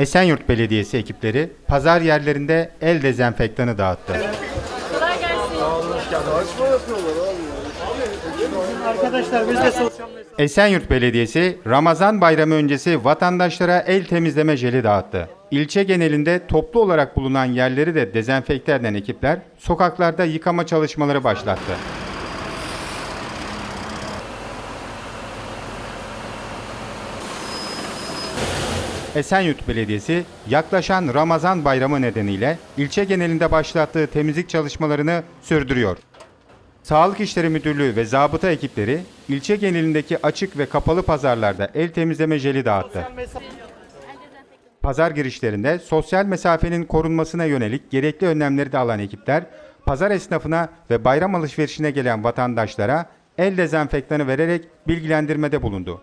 Esenyurt Belediyesi ekipleri pazar yerlerinde el dezenfektanı dağıttı. Kolay gelsin. Arkadaşlar biz de sosyal mesafe Esenyurt Belediyesi Ramazan bayramı öncesi vatandaşlara el temizleme jeli dağıttı. İlçe genelinde toplu olarak bulunan yerleri de dezenfekte eden ekipler sokaklarda yıkama çalışmaları başlattı. Esenyurt Belediyesi yaklaşan Ramazan bayramı nedeniyle ilçe genelinde başlattığı temizlik çalışmalarını sürdürüyor. Sağlık İşleri Müdürlüğü ve zabıta ekipleri ilçe genelindeki açık ve kapalı pazarlarda el temizleme jeli dağıttı. Pazar girişlerinde sosyal mesafenin korunmasına yönelik gerekli önlemleri de alan ekipler, pazar esnafına ve bayram alışverişine gelen vatandaşlara el dezenfektanı vererek bilgilendirmede bulundu.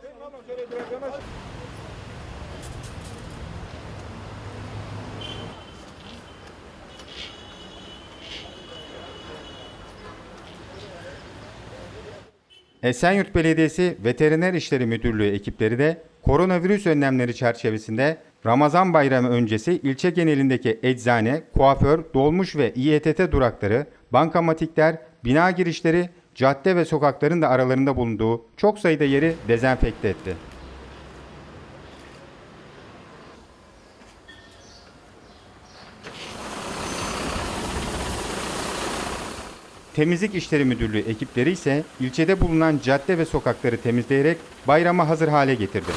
Esenyurt Belediyesi Veteriner İşleri Müdürlüğü ekipleri de koronavirüs önlemleri çerçevesinde Ramazan bayramı öncesi ilçe genelindeki eczane, kuaför, dolmuş ve İETT durakları, bankamatikler, bina girişleri, cadde ve sokakların da aralarında bulunduğu çok sayıda yeri dezenfekte etti. Temizlik İşleri Müdürlüğü ekipleri ise ilçede bulunan cadde ve sokakları temizleyerek bayrama hazır hale getirdi.